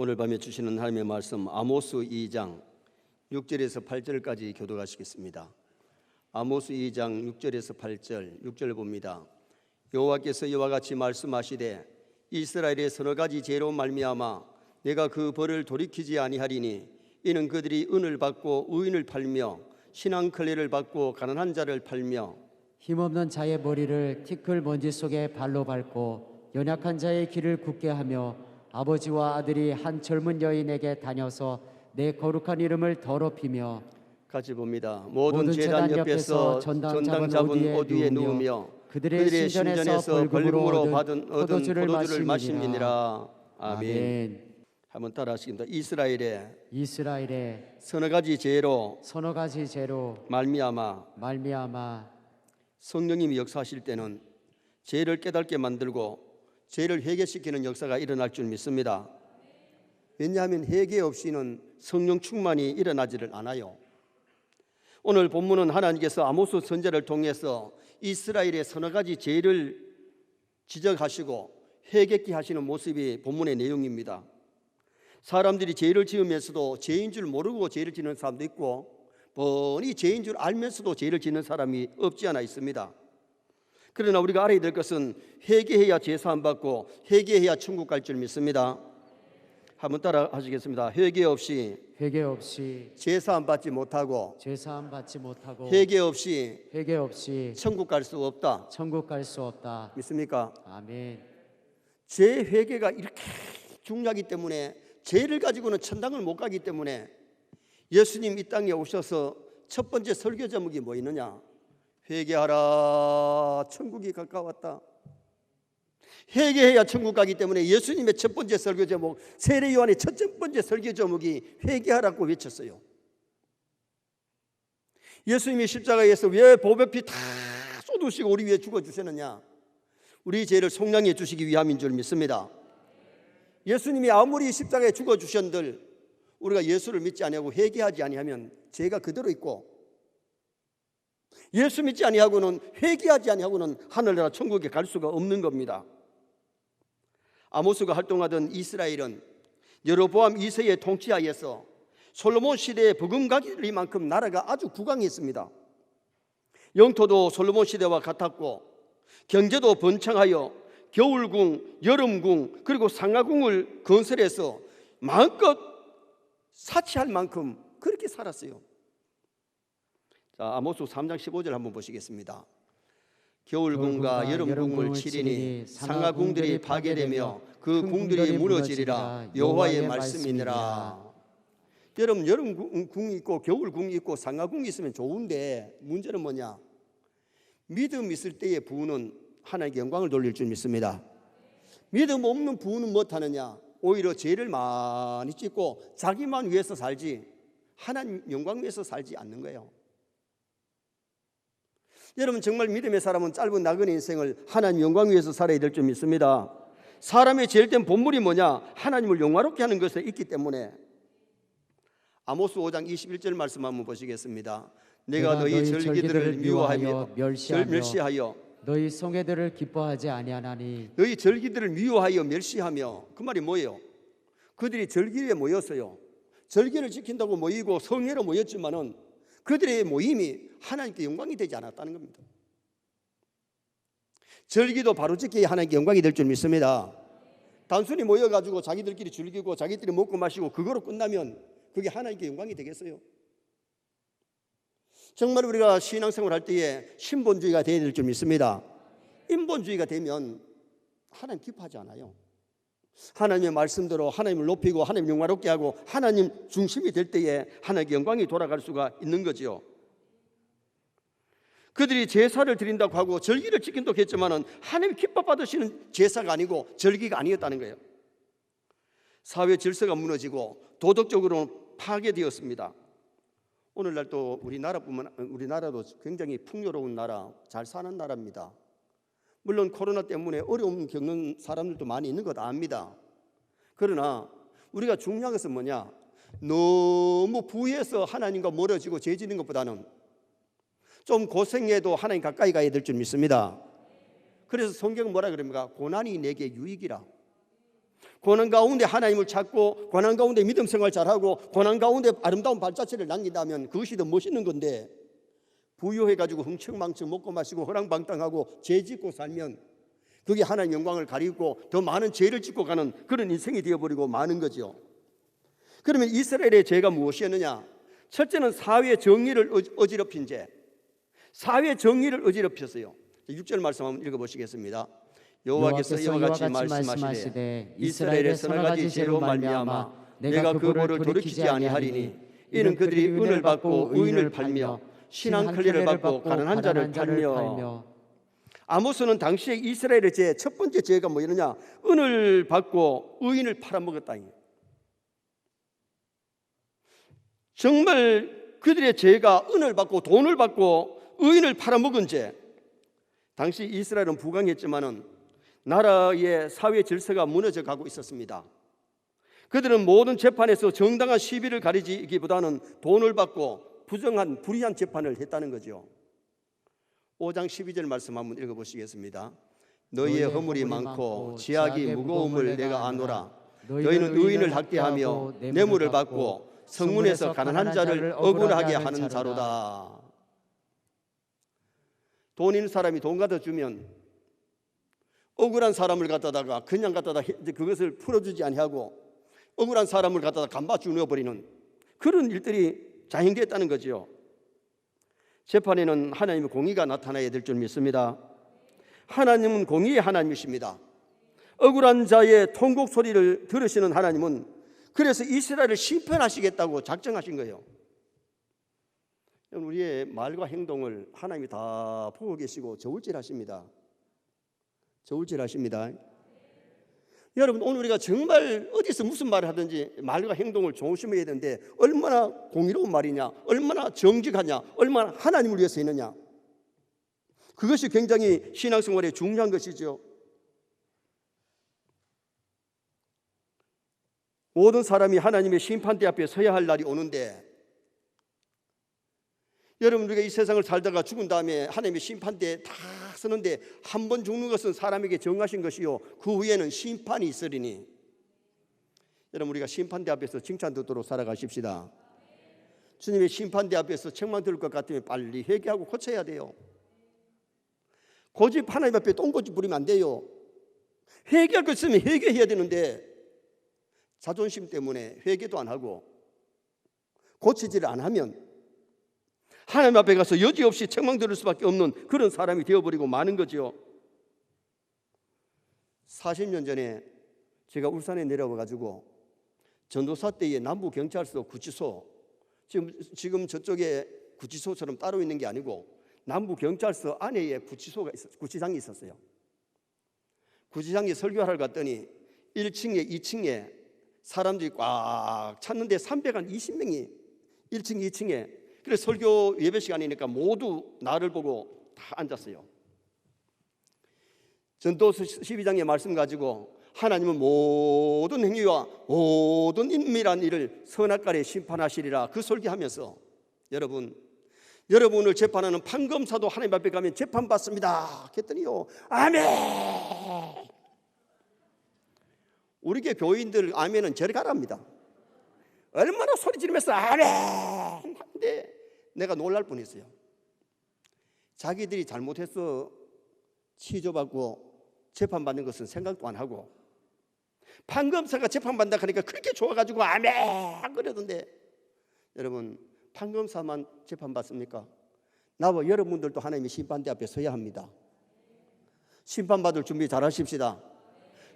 오늘 밤에 주시는 하나님의 말씀 아모스 2장 6절에서 8절까지 교도하시겠습니다. 아모스 2장 6절에서 8절 6절 봅니다. 여호와께서 이와 같이 말씀하시되 이스라엘의 서너 가지 죄로 말미암아 내가 그 벌을 돌이키지 아니하리니 이는 그들이 은을 받고 의인을 팔며 신앙 클레를 받고 가난한 자를 팔며 힘없는 자의 머리를 티끌 먼지 속에 발로 밟고 연약한 자의 길을 굳게 하며 아버지와 아들이 한 젊은 여인에게 다녀서 내 거룩한 이름을 더럽히며 같이 봅니다. 모든 모든 제단 옆에서 전당 전당 잡은 옷 위에 누우며 그들의 그들의 신전에서 벌금으로 받은 얻은 포도주를 마심이니라. 마심이니라. 아멘. 아멘. 한번 따라하시겠습니다. 이스라엘의 이스라엘의 서너 가지 죄로 서너 가지 죄로 말미암아 말미암아 성령님이 역사하실 때는 죄를 깨닫게 만들고 죄를 회개시키는 역사가 일어날 줄 믿습니다. 왜냐하면 회개 없이는 성령 충만이 일어나지를 않아요. 오늘 본문은 하나님께서 아모스 선제를 통해서 이스라엘의 서너 가지 죄를 지적하시고 회개케 하시는 모습이 본문의 내용입니다. 사람들이 죄를 지으면서도 죄인 줄 모르고 죄를 지는 사람도 있고 뻔히 죄인 줄 알면서도 죄를 짓는 사람이 없지 않아 있습니다. 그러나 우리가 알아야 될 것은 회개해야 죄 사함 받고 회개해야 천국 갈 줄 믿습니다. 한번 따라 하시겠습니다. 회개 없이 회개 없이 죄 사함 받지 못하고 죄 사함 받지 못하고 회개 없이 회개 없이 천국 갈 수 없다. 천국 갈 수 없다. 믿습니까? 아멘. 죄 회개가 이렇게 중요하기 때문에 죄를 가지고는 천당을 못 가기 때문에 예수님 이 땅에 오셔서 첫 번째 설교 제목이 뭐 있느냐? 회개하라 천국이 가까웠다. 회개해야 천국 가기 때문에 예수님의 첫 번째 설교 제목 세례 요한의 첫 번째 설교 제목이 회개하라고 외쳤어요. 예수님이 십자가에서 왜 보배피 다 쏟으시고 우리 위해 죽어 주셨느냐? 우리 죄를 속량해 주시기 위함인 줄 믿습니다. 예수님이 아무리 십자가에 죽어 주셨들 우리가 예수를 믿지 아니하고 회개하지 아니하면 죄가 그대로 있고 예수 믿지 아니하고는 회개하지 아니하고는 하늘나라 천국에 갈 수가 없는 겁니다. 아모스가 활동하던 이스라엘은 여로보암 2세의 통치하에서 솔로몬 시대의 버금가기만큼 나라가 아주 구강했습니다. 영토도 솔로몬 시대와 같았고 경제도 번창하여 겨울궁, 여름궁 그리고 상하궁을 건설해서 마음껏 사치할 만큼 그렇게 살았어요. 자, 아모스 3장 15절 한번 보시겠습니다. 겨울궁과 여름궁을 치리니 상하궁들이 파괴되며 그큰 궁들이 무너지리라. 여호와의 말씀이니라. 말씀이니라. 여러분 여름궁이 있고 겨울궁이 있고 상하궁이 있으면 좋은데 문제는 뭐냐? 믿음 있을 때의 부는 하나님께 영광을 돌릴 줄 믿습니다. 믿음 없는 부는 못하느냐? 오히려 죄를 많이 짓고 자기만 위해서 살지 하나님 영광 위해서 살지 않는 거예요. 여러분 정말 믿음의 사람은 짧은 나그네 인생을 하나님 영광 위해서 살아야 될 줄 믿습니다. 사람의 제일 된 본물이 뭐냐? 하나님을 영화롭게 하는 것에 있기 때문에 아모스 5장 21절 말씀 한번 보시겠습니다. 내가 내가 너희 너희 절기들을 미워하며 멸시하며 멸시하여 너희 성회들을 기뻐하지 아니하나니 너희 절기들을 미워하여 멸시하며 그 말이 뭐예요? 그들이 절기에 모였어요. 절기를 지킨다고 모이고 성회로 모였지만은 그들의 모임이 하나님께 영광이 되지 않았다는 겁니다. 절기도 바로 지켜야 하나님께 영광이 될 줄 믿습니다. 단순히 모여가지고 자기들끼리 즐기고 자기들이 먹고 마시고 그거로 끝나면 그게 하나님께 영광이 되겠어요? 정말 우리가 신앙생활 할 때에 신본주의가 되어야 될 줄 믿습니다. 인본주의가 되면 하나님 기뻐하지 않아요. 하나님의 말씀대로 하나님을 높이고 하나님 영화롭게 하고 하나님 중심이 될 때에 하나님의 영광이 돌아갈 수가 있는 거지요. 그들이 제사를 드린다고 하고 절기를 지킨다고 했지만은 하나님 기뻐 받으시는 제사가 아니고 절기가 아니었다는 거예요. 사회 질서가 무너지고 도덕적으로 파괴되었습니다. 오늘날 또 우리나라뿐만 우리나라도 굉장히 풍요로운 나라, 잘 사는 나라입니다. 물론 코로나 때문에 어려움 겪는 사람들도 많이 있는 것 압니다. 그러나 우리가 중요한 것은 뭐냐? 너무 부에서 하나님과 멀어지고 죄 지는 것보다는 좀 고생해도 하나님 가까이 가야 될 줄 믿습니다. 그래서 성경은 뭐라 그럽니까? 고난이 내게 유익이라. 고난 가운데 하나님을 찾고 고난 가운데 믿음 생활 잘하고 고난 가운데 아름다운 발자취를 남긴다면 그것이 더 멋있는 건데 부유해 가지고 흥청망청 먹고 마시고 허랑방탕하고 죄 짓고 살면 그게 하나님 영광을 가리고 더 많은 죄를 짓고 가는 그런 인생이 되어버리고 마는 거죠. 그러면 이스라엘의 죄가 무엇이었느냐? 첫째는 사회 정의를 어- 어지럽힌 죄. 사회 정의를 어지럽혔어요. 6절 말씀 한번 읽어보시겠습니다. 여호와께서 이와 같이 말씀하시되 이스라엘의 서너 가지 죄로 말미암아 내가 그들을 돌이키지 아니하리니 이는 그들이 은을 받고 의인을 팔며 신한 클레를 받고 가난한 자를 팔며 아모스는 당시에 이스라엘의 죄 첫 번째 죄가 뭐였느냐? 은을 받고 의인을 팔아먹었다. 정말 그들의 죄가 은을 받고 돈을 받고 의인을 팔아먹은 죄. 당시 이스라엘은 부강했지만은 나라의 사회 질서가 무너져 가고 있었습니다. 그들은 모든 재판에서 정당한 시비를 가리지기보다는 돈을 받고 부정한 불의한 재판을 했다는 거죠. 5장 12절 말씀 한번 읽어보시겠습니다. 너희의 허물이 많고 지악이 무거움을 내가 아노라. 너희는 의인을 학대하며 뇌물을 받고 성문에서 가난한 자를 억울하게 하는 자로다. 돈 있는 사람이 돈 갖다 주면 억울한 사람을 갖다다가 그냥 갖다다 그것을 풀어주지 아니하고 억울한 사람을 갖다다 감바주 넣어버리는 그런 일들이 자행됐다는 거지요. 재판에는 하나님의 공의가 나타나야 될 줄 믿습니다. 하나님은 공의의 하나님이십니다. 억울한 자의 통곡 소리를 들으시는 하나님은 그래서 이스라엘을 심판하시겠다고 작정하신 거예요. 우리의 말과 행동을 하나님이 다 보고 계시고 저울질하십니다. 저울질하십니다. 여러분 오늘 우리가 정말 어디서 무슨 말을 하든지 말과 행동을 조심해야 되는데 얼마나 공의로운 말이냐, 얼마나 정직하냐, 얼마나 하나님을 위해서 있느냐. 그것이 굉장히 신앙생활에 중요한 것이죠. 모든 사람이 하나님의 심판대 앞에 서야 할 날이 오는데 여러분 우리가 이 세상을 살다가 죽은 다음에 하나님의 심판대에 다 서는데 한 번 죽는 것은 사람에게 정하신 것이요. 그 후에는 심판이 있으리니. 여러분 우리가 심판대 앞에서 칭찬 듣도록 살아가십시다. 주님의 심판대 앞에서 책망 들을 것 같으면 빨리 회개하고 고쳐야 돼요. 고집 하나님 앞에 똥고집 부리면 안 돼요. 회개할 것 있으면 회개해야 되는데 자존심 때문에 회개도 안 하고 고치지를 안 하면 하나님 앞에 가서 여지없이 책망 들을 수밖에 없는 그런 사람이 되어버리고 마는 거죠. 40년 전에 제가 울산에 내려와 가지고 전도사 때의 남부 경찰서 구치소 지금 지금 저쪽에 구치소처럼 따로 있는 게 아니고 남부 경찰서 안에에 구치소가 있었, 구치장이 있었어요. 구치장에 설교하러 갔더니 1층에 2층에 사람들이 꽉 찼는데 320명이 1층 2층에 그래서 설교 예배 시간이니까 모두 나를 보고 다 앉았어요. 전도서 12장의 말씀 가지고 하나님은 모든 행위와 모든 인밀한 일을 선악간에 심판하시리라 그 설교하면서 여러분 여러분을 재판하는 판검사도 하나님 앞에 가면 재판받습니다. 했더니요. 아멘. 우리 교 교인들 아멘은 저리 가랍니다. 얼마나 소리 지르면서 아멘 하는데 내가 놀랄 뻔했어요. 자기들이 잘못해서 취조받고 재판받는 것은 생각도 안 하고 판검사가 재판받는다 하니까 그렇게 좋아가지고 아멘 그러던데 여러분 판검사만 재판받습니까? 나와 여러분들도 하나님의 심판대 앞에 서야 합니다. 심판받을 준비 잘 하십시다.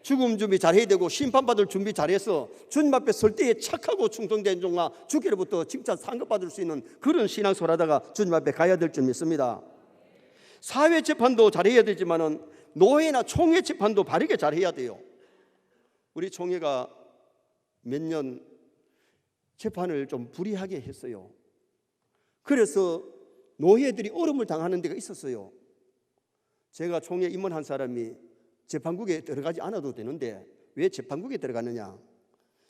죽음 준비 잘해야 되고 심판받을 준비 잘해서 주님 앞에 설 때에 착하고 충성된 종아 주께로부터 칭찬 상급받을 수 있는 그런 신앙생활 하다가 주님 앞에 가야 될 줄 믿습니다. 사회 재판도 잘해야 되지만은 노예나 총회 재판도 바르게 잘해야 돼요. 우리 총회가 몇 년 재판을 좀 불이하게 했어요. 그래서 노예들이 어려움을 당하는 데가 있었어요. 제가 총회 임원한 사람이 재판국에 들어가지 않아도 되는데 왜 재판국에 들어가느냐?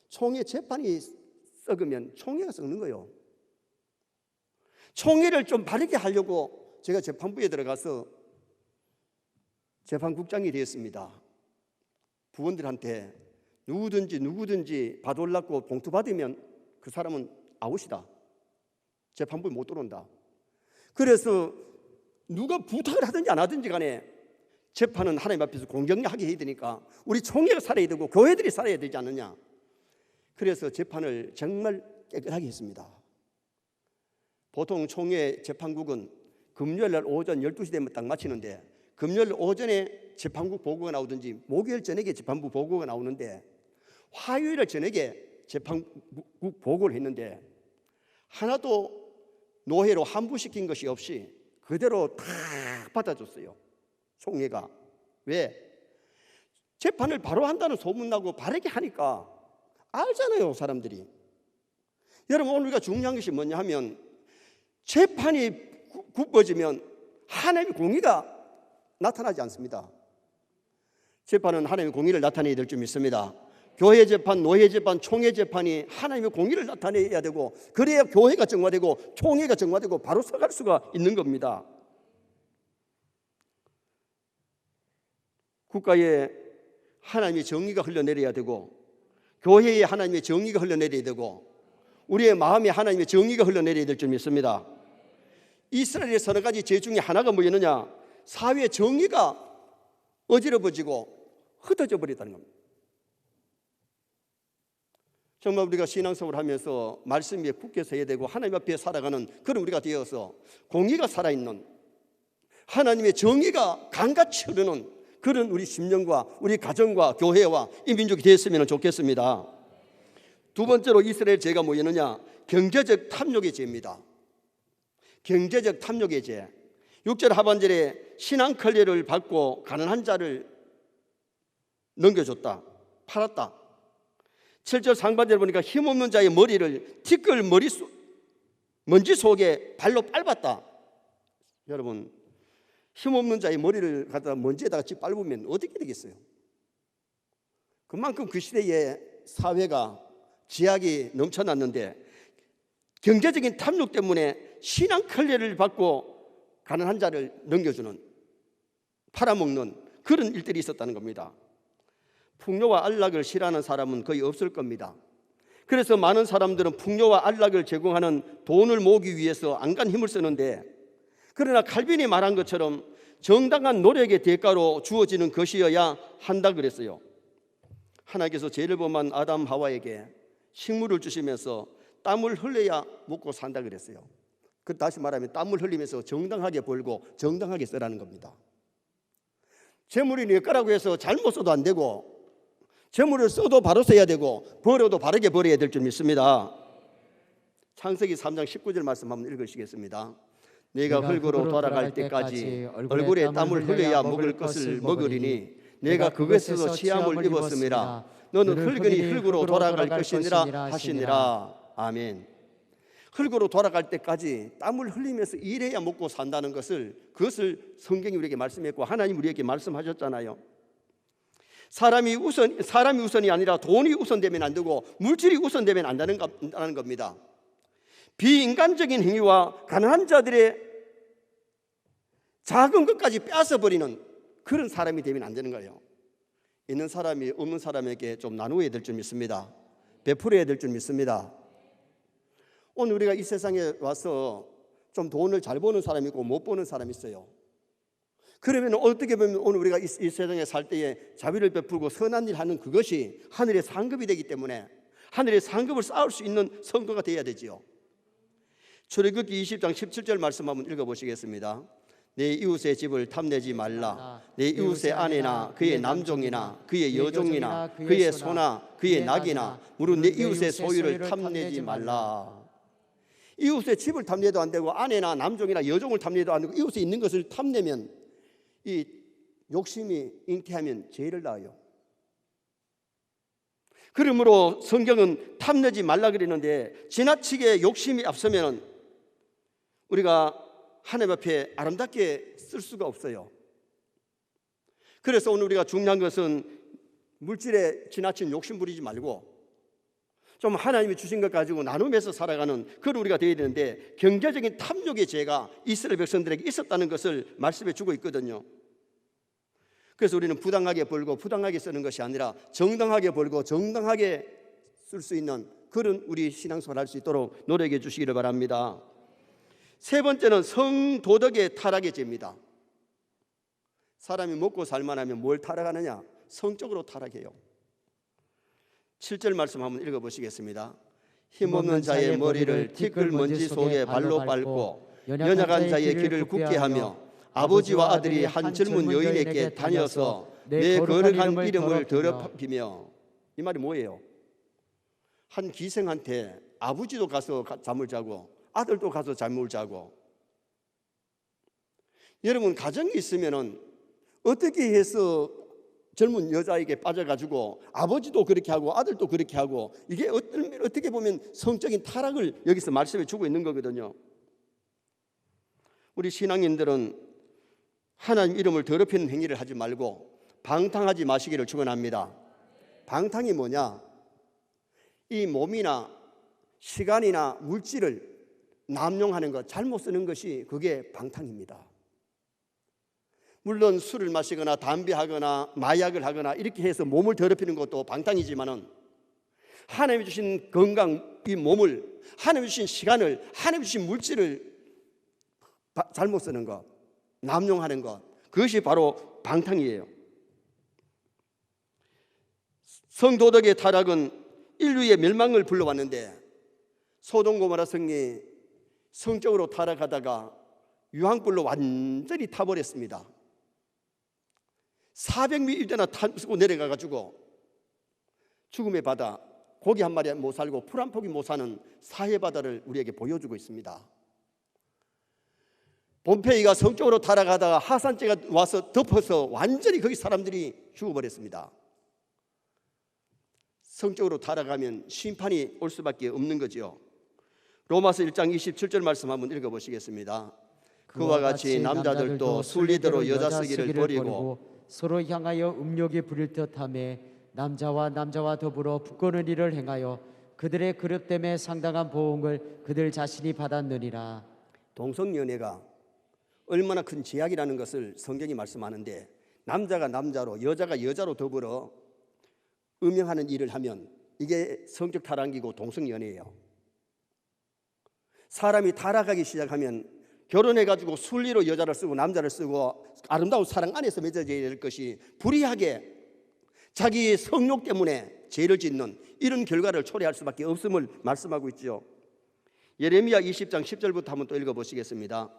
총회 재판이 썩으면 총회가 썩는 거예요. 총회를 좀 바르게 하려고 제가 재판부에 들어가서 재판국장이 되었습니다. 부원들한테 누구든지 누구든지 받올랐고 봉투 받으면 그 사람은 아웃이다. 재판부에 못 들어온다. 그래서 누가 부탁을 하든지 안 하든지 간에 재판은 하나님 앞에서 공정하게 해야 되니까 우리 총회가 살아야 되고 교회들이 살아야 되지 않느냐. 그래서 재판을 정말 깨끗하게 했습니다. 보통 총회 재판국은 금요일 날 오전 12시 되면 딱 마치는데 금요일 오전에 재판국 보고가 나오든지 목요일 저녁에 재판부 보고가 나오는데 화요일 저녁에 재판국 보고를 했는데 하나도 노예로 환부시킨 것이 없이 그대로 다 받아줬어요. 총회가 왜 재판을 바로 한다는 소문 나고 바르게 하니까 알잖아요 사람들이. 여러분 오늘 우리가 중요한 것이 뭐냐 하면 재판이 구- 굽어지면 하나님의 공의가 나타나지 않습니다. 재판은 하나님의 공의를 나타내야 될 줄 믿습니다. 교회 재판, 노예 재판, 총회 재판이 하나님의 공의를 나타내야 되고 그래야 교회가 정화되고 총회가 정화되고 바로 서갈 수가 있는 겁니다. 국가에 하나님의 정의가 흘러내려야 되고 교회에 하나님의 정의가 흘러내려야 되고 우리의 마음에 하나님의 정의가 흘러내려야 될 줄 믿습니다. 이스라엘의 서너 가지 죄 중에 하나가 뭐였느냐? 사회의 정의가 어지러워지고 흩어져 버렸다는 겁니다. 정말 우리가 신앙생활을 하면서 말씀 위에 굳게 서야 되고 하나님 앞에 살아가는 그런 우리가 되어서 공의가 살아있는 하나님의 정의가 강같이 흐르는 그런 우리 심령과 우리 가정과 교회와 이 민족이 되었으면 좋겠습니다. 두 번째로 이스라엘 죄가 뭐였느냐? 경제적 탐욕의 죄입니다. 경제적 탐욕의 죄. 6절 하반절에 신앙 클레를 받고 가난한 자를 넘겨줬다. 팔았다. 7절 상반절 보니까 힘없는 자의 머리를 티끌 머리 속 먼지 속에 발로 밟았다. 여러분 힘없는 자의 머리를 갖다 먼지에다가 집 밟으면 어떻게 되겠어요? 그만큼 그 시대의 사회가 지약이 넘쳐났는데 경제적인 탐욕 때문에 신앙 클레를 받고 가난한 자를 넘겨주는 팔아먹는 그런 일들이 있었다는 겁니다. 풍요와 안락을 싫어하는 사람은 거의 없을 겁니다. 그래서 많은 사람들은 풍요와 안락을 제공하는 돈을 모으기 위해서 안간 힘을 쓰는데 그러나 칼빈이 말한 것처럼 정당한 노력의 대가로 주어지는 것이어야 한다 그랬어요. 하나님께서 죄를 범한 아담 하와에게 식물을 주시면서 땀을 흘려야 먹고 산다 그랬어요. 그 다시 말하면 땀을 흘리면서 정당하게 벌고 정당하게 쓰라는 겁니다. 재물이 내 거라고 해서 잘못 써도 안 되고 재물을 써도 바로 써야 되고 벌어도 바르게 벌어야 될 줄 믿습니다. 창세기 3장 19절 말씀 한번 읽으시겠습니다. 내가 흙으로 돌아갈 때까지 얼굴에 땀을 흘려야 먹을 것을 먹으리니 내가 그것에서 취함을 입었음이라 너는 흙이니 흙으로 돌아갈 것이니라 하시니라 아멘. 흙으로 돌아갈 때까지 땀을 흘리면서 일해야 먹고 산다는 것을 그것을 성경이 우리에게 말씀했고 하나님 우리에게 말씀하셨잖아요. 사람이 우선 사람이 우선이 아니라 돈이 우선되면 안 되고 물질이 우선되면 안다는 겁니다. 비인간적인 행위와 가난한 자들의 작은 것까지 빼앗아 버리는 그런 사람이 되면 안 되는 거예요. 있는 사람이 없는 사람에게 좀 나누어야 될 줄 믿습니다. 베풀어야 될 줄 믿습니다. 오늘 우리가 이 세상에 와서 좀 돈을 잘 버는 사람이 있고 못 버는 사람이 있어요. 그러면 어떻게 보면 오늘 우리가 이, 이 세상에 살 때에 자비를 베풀고 선한 일 하는 그것이 하늘의 상급이 되기 때문에 하늘의 상급을 쌓을 수 있는 성도가 되어야 되지요. 출애굽기 20장 17절 말씀 한번 읽어보시겠습니다. 내 이웃의 집을 탐내지 말라. 내 이웃의 아내나 그의 남종이나 그의 여종이나 그의 소나 그의 낙이나 무릇 내 이웃의 소유를 탐내지 말라. 이웃의 집을 탐내도 안 되고 아내나 남종이나 여종을 탐내도 안 되고 이웃에 있는 것을 탐내면 이 욕심이 잉태하면 죄를 낳아요. 그러므로 성경은 탐내지 말라 그랬는데 지나치게 욕심이 앞서면 우리가 하나님 앞에 아름답게 쓸 수가 없어요. 그래서 오늘 우리가 중요한 것은 물질에 지나친 욕심 부리지 말고 좀 하나님이 주신 것 가지고 나누면서 살아가는 그런 우리가 되어야 되는데 경제적인 탐욕의 죄가 이스라엘 백성들에게 있었다는 것을 말씀해 주고 있거든요. 그래서 우리는 부당하게 벌고 부당하게 쓰는 것이 아니라 정당하게 벌고 정당하게 쓸 수 있는 그런 우리 신앙생활 할 수 있도록 노력해 주시기를 바랍니다. 세 번째는 성도덕의 타락의 죄입니다. 사람이 먹고 살만하면 뭘 타락하느냐? 성적으로 타락해요. 7절 말씀 한번 읽어 보시겠습니다. 힘없는 자의 머리를 티끌 먼지 속에 발로 밟고 연약한 자의 길을 굳게 하며 아버지와 아들이 한 젊은 여인에게 다녀서 내 거룩한 이름을 더럽히며 이 말이 뭐예요? 한 기생한테 아버지도 가서 가- 잠을 자고 아들도 가서 잠을 자고 여러분 가정이 있으면은 어떻게 해서 젊은 여자에게 빠져가지고 아버지도 그렇게 하고 아들도 그렇게 하고 이게 어떻게 보면 성적인 타락을 여기서 말씀해 주고 있는 거거든요. 우리 신앙인들은 하나님 이름을 더럽히는 행위를 하지 말고 방탕하지 마시기를 축원합니다. 방탕이 뭐냐? 이 몸이나 시간이나 물질을 남용하는 것, 잘못 쓰는 것이 그게 방탕입니다. 물론 술을 마시거나 담배하거나 마약을 하거나 이렇게 해서 몸을 더럽히는 것도 방탕이지만은 하나님이 주신 건강 이 몸을 하나님이 주신 시간을 하나님이 주신 물질을 바- 잘못 쓰는 것, 남용하는 것 그것이 바로 방탕이에요. 성도덕의 타락은 인류의 멸망을 불러왔는데 소돔 고모라 성이 성적으로 타락하다가 유황불로 완전히 타버렸습니다. 400m나 타고 내려가 가지고 죽음의 바다 고기 한 마리 못 살고 풀 한 포기 못 사는 사해 바다를 우리에게 보여주고 있습니다. 본페이가 성적으로 타락하다가 하산재가 와서 덮어서 완전히 거기 사람들이 죽어버렸습니다. 성적으로 타락하면 심판이 올 수밖에 없는 거지요. 로마서 1장 27절 말씀 한번 읽어 보시겠습니다. 그와 같이 남자들도 순리대로 여자 쓰기를 버리고 서로 향하여 음욕이 부릴 듯하며 남자와 남자와 더불어 부끄러운 일을 행하여 그들의 그릇됨에 상당한 보응을 그들 자신이 받았느니라. 동성연애가 얼마나 큰 제약이라는 것을 성경이 말씀하는데 남자가 남자로 여자가 여자로 더불어 음행하는 일을 하면 이게 성적 타락이고 동성연애예요. 사람이 타락하기 시작하면 결혼해 가지고 순리로 여자를 쓰고 남자를 쓰고 아름다운 사랑 안에서 맺어져야 될 것이 불의하게 자기의 성욕 때문에 죄를 짓는 이런 결과를 초래할 수밖에 없음을 말씀하고 있죠. 예레미야 20장 10절부터 한번 또 읽어 보시겠습니다.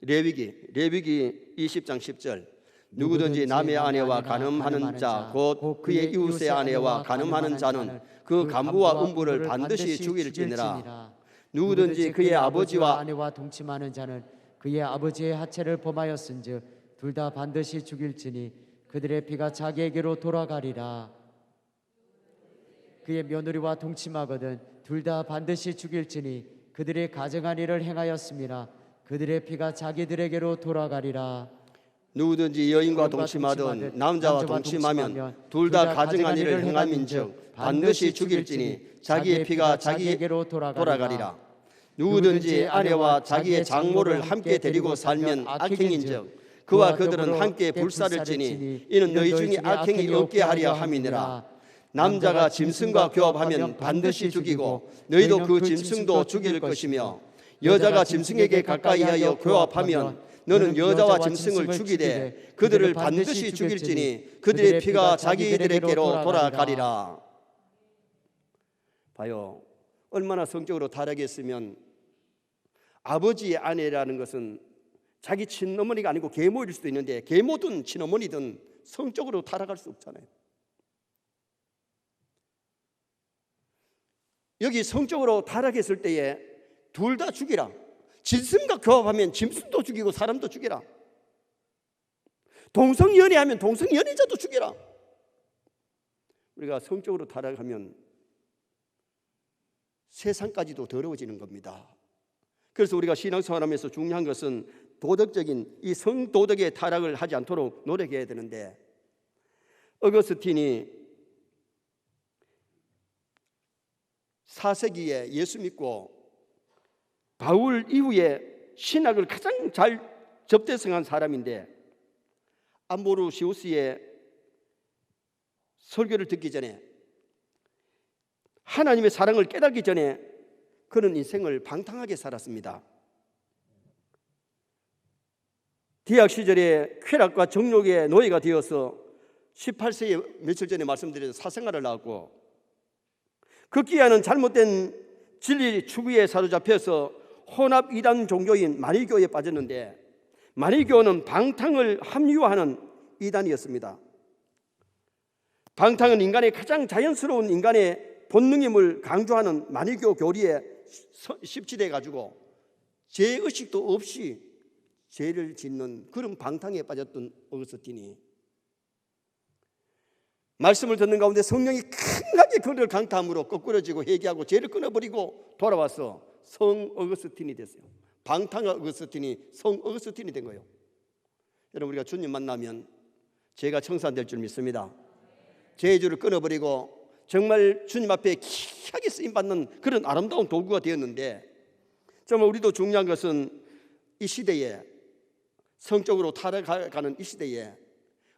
레위기 레위기 20장 10절 누구든지 남의 아내와 간음하는 자 곧 그의 이웃의 아내와 간음하는 자는 그 간부와 음부를 반드시 죽일지니라 누구든지 그의 아버지와 아내와 동침하는 자는 그의 아버지의 하체를 범하였은즉 둘 다 반드시 죽일지니 그들의 피가 자기에게로 돌아가리라. 그의 며느리와 동침하거든 둘 다 반드시 죽일지니 그들의 가정한 일을 행하였습니다. 그들의 피가 자기들에게로 돌아가리라. 누구든지 여인과 동침하든 남자와 동침하면 둘 다 가증한 일을 행함인즉 행함인즉 반드시 죽일지니 자기의 피가 자기에게로 돌아가리라. 누구든지 아내와 자기의 장모를 함께 데리고 살면 악행인즉 그와 그들은 함께 불사를 지니 이는 너희 중에 악행이 없게 하려 함이니라. 남자가 짐승과 교합하면 반드시 죽이고 너희도 그 짐승도 죽일 것이며 여자가 짐승에게 가까이하여 교합하면 너는 여자와 짐승을 죽이되 그들을 반드시 죽일지니 그들의 피가 자기들에게로 돌아가리라. 봐요. 얼마나 성적으로 타락했으면 아버지의 아내라는 것은 자기 친어머니가 아니고 계모일 수도 있는데 계모든 친어머니든 성적으로 타락할 수 없잖아요. 여기 성적으로 타락했을 때에 둘 다 죽이라. 짐승과 교합하면 짐승도 죽이고 사람도 죽이라. 동성연애하면 동성연애자도 죽이라. 우리가 성적으로 타락하면 세상까지도 더러워지는 겁니다. 그래서 우리가 신앙생활하면서 중요한 것은 도덕적인 이 성도덕의 타락을 하지 않도록 노력해야 되는데 어거스틴이 4세기에 예수 믿고 바울 이후에 신학을 가장 잘 접대성한 사람인데 암보르시우스의 설교를 듣기 전에 하나님의 사랑을 깨닫기 전에 그는 인생을 방탕하게 살았습니다. 대학 시절에 쾌락과 정욕의 노예가 되어서 18세에 며칠 전에 말씀드린 사생활을 낳았고 극기야는 잘못된 진리 추구에 사로잡혀서 혼합 이단 종교인 마리교에 빠졌는데 마리교는 방탕을 합리화하는 이단이었습니다. 방탕은 인간의 가장 자연스러운 인간의 본능임을 강조하는 마리교 교리에 십지돼 가지고 죄 의식도 없이 죄를 짓는 그런 방탕에 빠졌던 어거스틴이 말씀을 듣는 가운데 성령이 강하게 그를 강타함으로 거꾸러지고 회개하고 죄를 끊어버리고 돌아와서 성 어거스틴이 됐어요. 방탕 어거스틴이 성 어거스틴이 된 거예요. 여러분 우리가 주님 만나면 죄가 청산될 줄 믿습니다. 죄주를 끊어버리고 정말 주님 앞에 귀하게 쓰임 받는 그런 아름다운 도구가 되었는데 정말 우리도 중요한 것은 이 시대에 성적으로 타락하는 이 시대에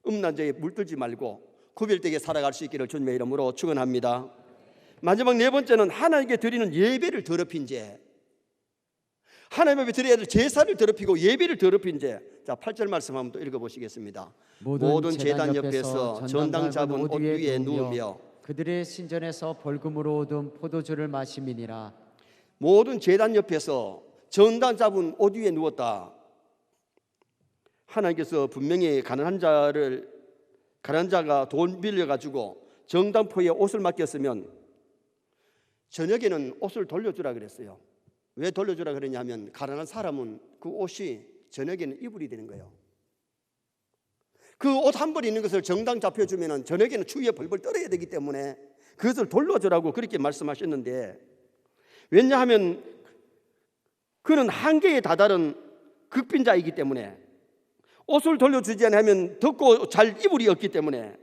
음란죄에 물들지 말고 구별되게 살아갈 수 있기를 주님의 이름으로 축원합니다. 마지막 네 번째는 하나님께 드리는 예배를 더럽힌 죄. 하나님 앞에 드려야 될 제사를 더럽히고 예배를 더럽힌 죄. 자, 8절 말씀 한번 또 읽어 보시겠습니다. 모든 제단 옆에서 전당 잡은 옷 위에 누우며 그들의 신전에서 벌금으로 얻은 포도주를 마심이니라 모든 제단 옆에서 전단 잡은 옷 위에 누웠다. 하나님께서 분명히 가난한 자를 가난한 자가 돈 빌려 가지고 정당포에 옷을 맡겼으면 저녁에는 옷을 돌려주라 그랬어요. 왜 돌려주라 그러냐면 가난한 사람은 그 옷이 저녁에는 이불이 되는 거예요. 그 옷 한 벌 있는 것을 정당 잡혀주면 저녁에는 추위에 벌벌 떨어야 되기 때문에 그것을 돌려주라고 그렇게 말씀하셨는데 왜냐하면 그는 한계에 다다른 극빈자이기 때문에 옷을 돌려주지 않으면 덥고 잘 이불이 없기 때문에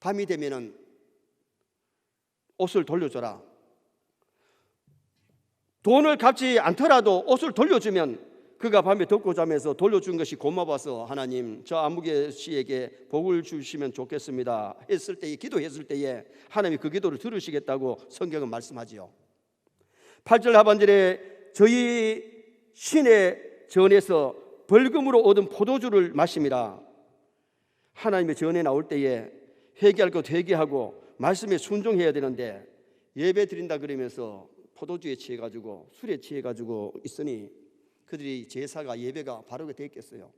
밤이 되면은 옷을 돌려줘라. 돈을 갚지 않더라도 옷을 돌려주면 그가 밤에 덥고 자면서 돌려준 것이 고마워서 하나님 저 아무개 씨에게 복을 주시면 좋겠습니다 했을 때에 기도했을 때에 하나님이 그 기도를 들으시겠다고 성경은 말씀하지요 8절 하반절에 저희 신의 전에서 벌금으로 얻은 포도주를 마심이라 하나님의 전에 나올 때에 회개할 것 회개하고 말씀에 순종해야 되는데 예배 드린다 그러면서 포도주에 취해 가지고 술에 취해 가지고 있으니 그들이 제사가 예배가 바르게 됐겠어요.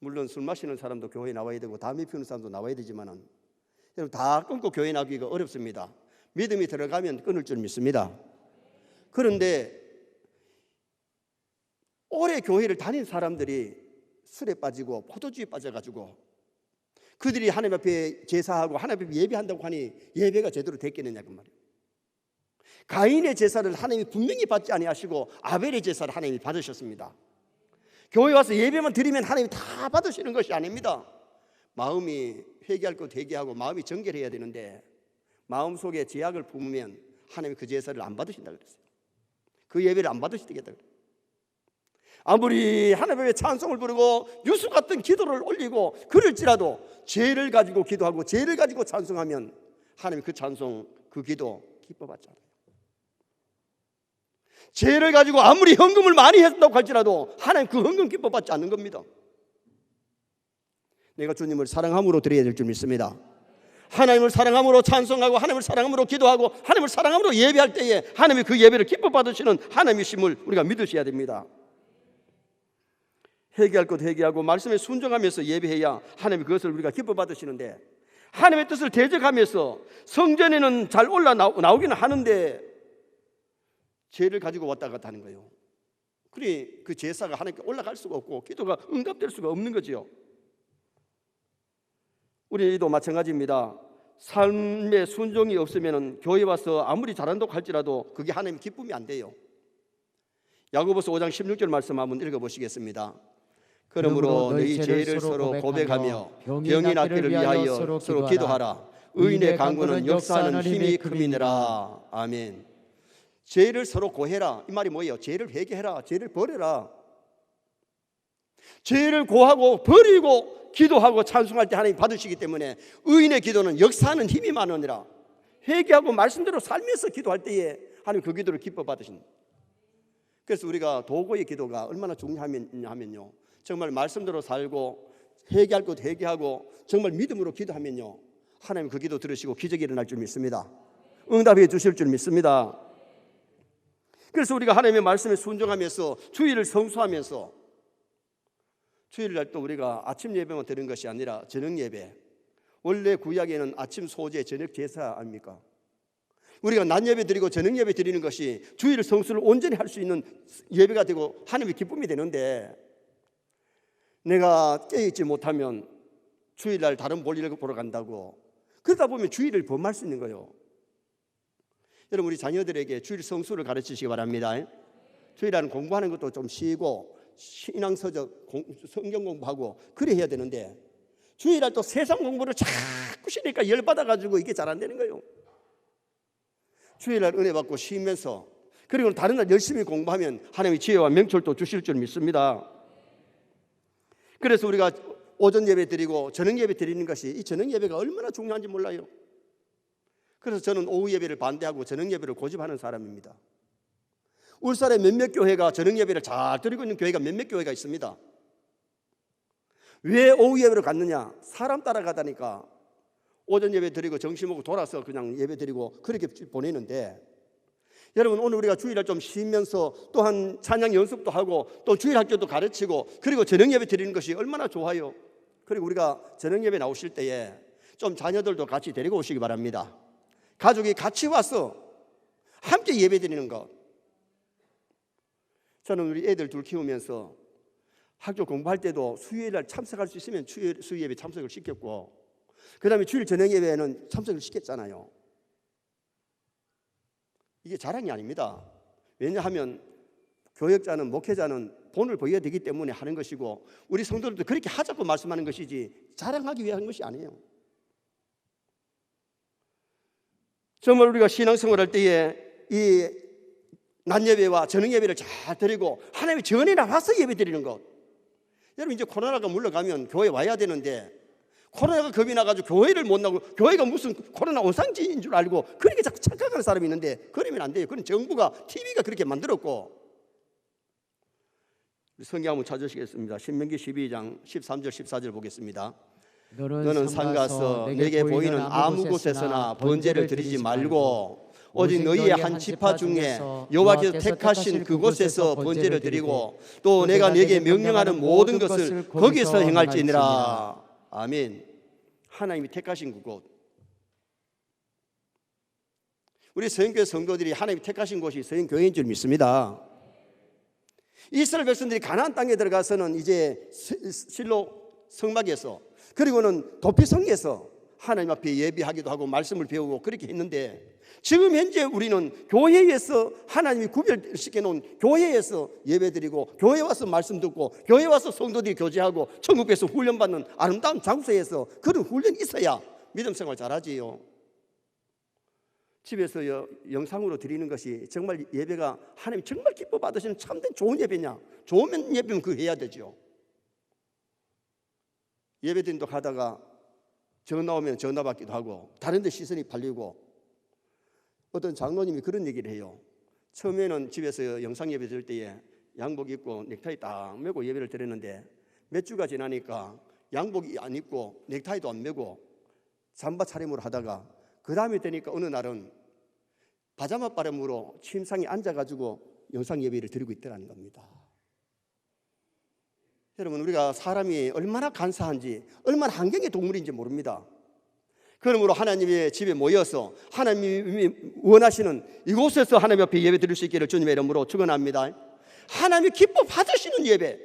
물론 술 마시는 사람도 교회에 나와야 되고 담배 피우는 사람도 나와야 되지만은 여러분 다 끊고 교회 나기가 어렵습니다. 믿음이 들어가면 끊을 줄 믿습니다. 그런데 오래 교회를 다닌 사람들이 술에 빠지고 포도주에 빠져가지고 그들이 하나님 앞에 제사하고 하나님 앞에 예배한다고 하니 예배가 제대로 됐겠느냐 그 말이에요. 가인의 제사를 하나님이 분명히 받지 아니하시고 아벨의 제사를 하나님이 받으셨습니다. 교회 와서 예배만 드리면 하나님이 다 받으시는 것이 아닙니다. 마음이 회개할 것 회개하고 마음이 정결해야 되는데 마음 속에 제약을 품으면 하나님이 그 제사를 안 받으신다 그랬어요. 그 예배를 안 받으시겠다 그랬어요. 아무리 하나님의 찬송을 부르고 유수 같은 기도를 올리고 그럴지라도 죄를 가지고 기도하고 죄를 가지고 찬송하면 하나님 그 찬송 그 기도 기뻐받지 않아요. 죄를 가지고 아무리 헌금을 많이 했다고 할지라도 하나님 그 헌금 기뻐받지 않는 겁니다. 내가 주님을 사랑함으로 드려야 될 줄 믿습니다. 하나님을 사랑함으로 찬송하고 하나님을 사랑함으로 기도하고 하나님을 사랑함으로 예배할 때에 하나님이 그 예배를 기뻐 받으시는 하나님이심을 우리가 믿으셔야 됩니다. 회개할 것 회개하고 말씀에 순종하면서 예배해야 하나님이 그것을 우리가 기뻐 받으시는데 하나님의 뜻을 대적하면서 성전에는 잘 올라 나오기는 하는데 죄를 가지고 왔다 갔다 하는 거예요. 그리 그 제사가 하나님께 올라갈 수가 없고 기도가 응답될 수가 없는 거지요. 우리도 마찬가지입니다. 삶의 순종이 없으면 교회 와서 아무리 잘한다고 할지라도 그게 하나님 기쁨이 안 돼요. 야고보서 5장 16절 말씀 한번 읽어 보시겠습니다. 그러므로 너희 죄를 서로 고백하며 병이 낫기를 위하여 서로 기도하라. 의인의 강구는 역사하는 힘이 큼이니라. 아멘. 죄를 서로 고해라. 이 말이 뭐예요? 죄를 회개해라. 죄를 버려라. 죄를 고하고 버리고 기도하고 찬송할 때 하나님 받으시기 때문에 의인의 기도는 역사하는 힘이 많으니라 회개하고 말씀대로 살면서 기도할 때에 하나님 그 기도를 기뻐 받으신다. 그래서 우리가 도구의 기도가 얼마나 중요하면요. 정말 말씀대로 살고 회개할 것 회개하고 정말 믿음으로 기도하면요. 하나님 그 기도 들으시고 기적이 일어날 줄 믿습니다. 응답해 주실 줄 믿습니다. 그래서 우리가 하나님의 말씀에 순종하면서 주의를 성수하면서 주일날 또 우리가 아침 예배만 드는 것이 아니라 저녁 예배. 원래 구약에는 아침 소제, 저녁 제사 아닙니까? 우리가 낮 예배 드리고 저녁 예배 드리는 것이 주일 성수를 온전히 할 수 있는 예배가 되고 하나님의 기쁨이 되는데 내가 깨있지 못하면 주일날 다른 볼일을 보러 간다고 그러다 보면 주일을 범할 수 있는 거예요. 여러분 우리 자녀들에게 주일 성수를 가르치시기 바랍니다. 주일날은 공부하는 것도 좀 쉬고 신앙서적 공- 성경 공부하고 그래 해야 되는데 주일날 또 세상 공부를 자꾸 쉬니까 열받아 가지고 이게 잘 안 되는 거예요. 주일날 은혜 받고 쉬면서 그리고 다른 날 열심히 공부하면 하나님의 지혜와 명철도 주실 줄 믿습니다. 그래서 우리가 오전 예배 드리고 저녁 예배 드리는 것이 이 저녁 예배가 얼마나 중요한지 몰라요. 그래서 저는 오후 예배를 반대하고 저녁 예배를 고집하는 사람입니다. 울산에 몇몇 교회가 저녁 예배를 잘 드리고 있는 교회가 몇몇 교회가 있습니다. 왜 오후 예배로 갔느냐? 사람 따라가다니까 오전 예배 드리고 점심 먹고 돌아서 그냥 예배 드리고 그렇게 보내는데 여러분 오늘 우리가 주일날 좀 쉬면서 또한 찬양 연습도 하고 또 주일 학교도 가르치고 그리고 저녁 예배 드리는 것이 얼마나 좋아요. 그리고 우리가 저녁 예배 나오실 때에 좀 자녀들도 같이 데리고 오시기 바랍니다. 가족이 같이 와서 함께 예배 드리는 것. 저는 우리 애들 둘 키우면서 학교 공부할 때도 수요일날 참석할 수 있으면 수요- 수요 예배 참석을 시켰고 그 다음에 주일 저녁 예배는 참석을 시켰잖아요. 이게 자랑이 아닙니다. 왜냐하면 교역자는 목회자는 본을 보여야 되기 때문에 하는 것이고 우리 성도들도 그렇게 하자고 말씀하는 것이지 자랑하기 하는 것이 아니에요. 정말 우리가 신앙생활할 때에 이 낮예배와 저녁 예배를 잘 드리고 하나님의 전에 나와서 예배 드리는 것. 여러분 이제 코로나가 물러가면 교회 와야 되는데 코로나가 겁이 나가지고 교회를 못 나고 교회가 무슨 코로나 원상지인 줄 알고 그렇게 자꾸 착각하는 사람이 있는데 그러면 안 돼요. 그건 정부가 TV가 그렇게 만들었고 성경 한번 찾으시겠습니다. 신명기 12장 13절 14절 보겠습니다. 너는 산 가서 내게 보이는 아무 곳에서나 번제를 드리지 말고 오직 너희의 한 지파 중에 여호와께서 택하신 그곳에서 번제를 드리고 또 내가 네게 명령하는 모든 것을 거기서 행할지니라. 아멘. 하나님이 택하신 그곳. 우리 서인교회 성도들이 하나님이 택하신 곳이 서인교회인 줄 믿습니다. 이스라엘 백성들이 가나안 땅에 들어가서는 이제 시- 실로 성막에서 그리고는 도피성에서 하나님 앞에 예비하기도 하고 말씀을 배우고 그렇게 했는데 지금 현재 우리는 교회에서 하나님이 구별시켜 놓은 교회에서 예배드리고 교회 와서 말씀 듣고 교회 와서 성도들이 교제하고 천국에서 훈련받는 아름다운 장소에서 그런 훈련이 있어야 믿음 생활 잘하지요. 집에서 여- 영상으로 드리는 것이 정말 예배가 하나님 정말 기뻐 받으시는 참된 좋은 예배냐? 좋은 예배면 그 해야 되죠. 예배 드린다 하다가 전화 오면 전화 받기도 하고 다른 데 시선이 팔리고 어떤 장로님이 그런 얘기를 해요. 처음에는 집에서 영상 예배 드릴 때에 양복 입고 넥타이 딱 메고 예배를 드렸는데 몇 주가 지나니까 양복이 안 입고 넥타이도 안 메고 잠바 차림으로 하다가 그 다음에 되니까 어느 날은 바자마 바람으로 침상에 앉아가지고 영상 예배를 드리고 있더라는 겁니다. 여러분 우리가 사람이 얼마나 간사한지 얼마나 환경의 동물인지 모릅니다. 그러므로 하나님의 집에 모여서 하나님이 원하시는 이곳에서 하나님 앞에 예배 드릴 수 있기를 주님의 이름으로 축원합니다. 하나님이 기뻐 받으시는 예배.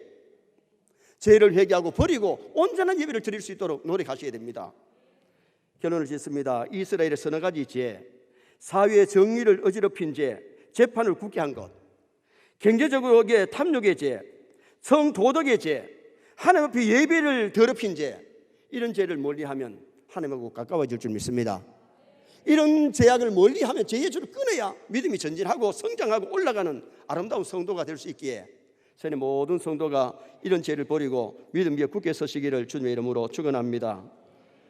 죄를 회개하고 버리고 온전한 예배를 드릴 수 있도록 노력하셔야 됩니다. 결론을 짓습니다. 이스라엘의 서너 가지 죄, 사회의 정의를 어지럽힌 죄, 재판을 굳게 한 것, 경제적으로의 탐욕의 죄, 성도덕의 죄, 하나님 앞에 예배를 더럽힌 죄, 이런 죄를 멀리하면 하나님하고 가까워질 줄 믿습니다. 이런 제약을 멀리하면 죄의 줄을 끊어야 믿음이 전진하고 성장하고 올라가는 아름다운 성도가 될 수 있기에 세계 모든 성도가 이런 죄를 버리고 믿음 위에 굳게 서시기를 주님의 이름으로 축원합니다.